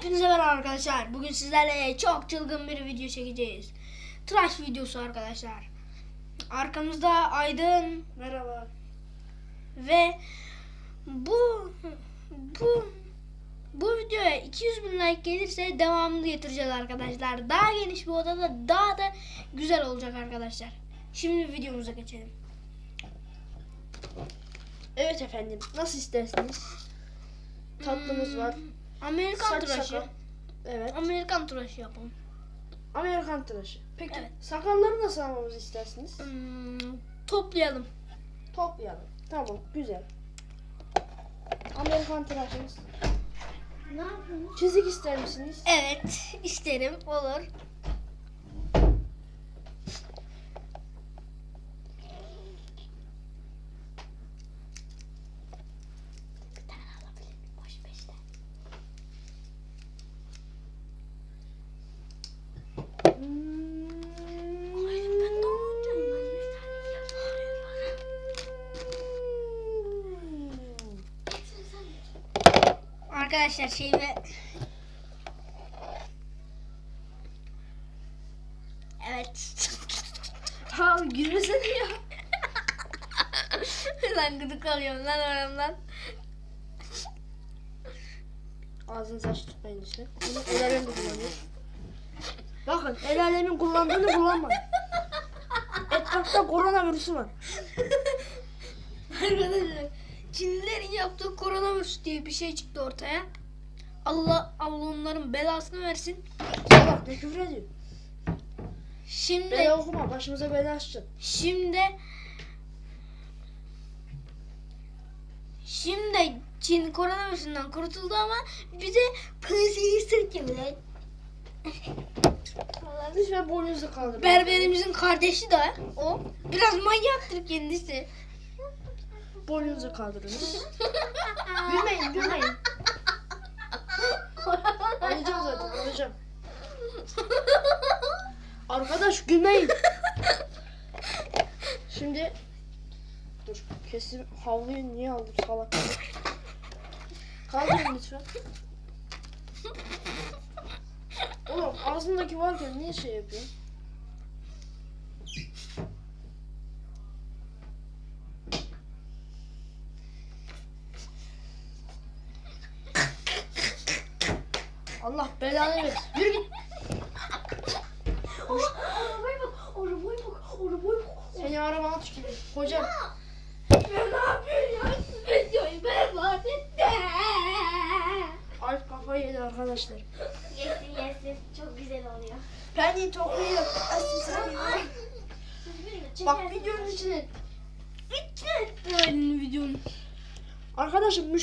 Hepinize merhaba arkadaşlar. Bugün sizlerle çok çılgın bir video çekeceğiz. Tıraş videosu arkadaşlar. Arkamızda Aydın Merhaba. ve bu bu bu videoya 200 bin like gelirse devamını getireceğiz arkadaşlar. Daha geniş bir odada daha da güzel olacak arkadaşlar. Şimdi videomuza geçelim. Evet efendim. Nasıl isterseniz. Tatlımız var. Amerikan Saç tıraşı. sakal. Evet. Amerikan tıraşı yapalım. Amerikan tıraşı. Peki Evet. sakalları nasıl almamızı istersiniz? Hmm, toplayalım. Toplayalım. Tamam. Güzel. Amerikan tıraşımız. Ne yapıyorsun? Çizik ister misiniz? Evet, isterim. Olur. Arkadaşlar şey ve Evet. Abi gülmesene ya. lan gıdık alıyorum lan oramdan. Ağzınızı aç tutmayın işte. Bunu el alem de kullanıyor. Bakın el alemin kullandığını kullanmayın. Etrafta koronavirüsü var. Arkadaşlar Çinlilerin yaptığı koronavirüs diye bir şey çıktı ortaya. Allah Allah onların belasını versin. Bak ne küfür ediyor. Şimdi Bela okuma başımıza bela açacaksın. Şimdi Şimdi Çin koronavirüsünden kurtuldu ama bize gibi lan. Lütfen boynunuzu kaldırın. Berberimizin kardeşi de o. Biraz manyaktır kendisi. Boynunuzu kaldırın. gülmeyin gülmeyin. Alacağım zaten alacağım. Arkadaş gülmeyin. Şimdi dur kesin havluyu niye aldım salak. Kaldırın lütfen. Oğlum ağzındaki varken niye şey yapıyorsun? Allah belanı versin. Yürü git. Arabaya bak, arabaya bak, arabaya bak. Seni arabana tüküreyim. Hocam. Ben ne yapıyorsun ya? Videoyu berbat etti. Alp kafayı yedi arkadaşlar. Yesin yesin, çok güzel oluyor. Ben toplayayım. Asıl sen. Bak videonun içine. Videonun. Arkadaşım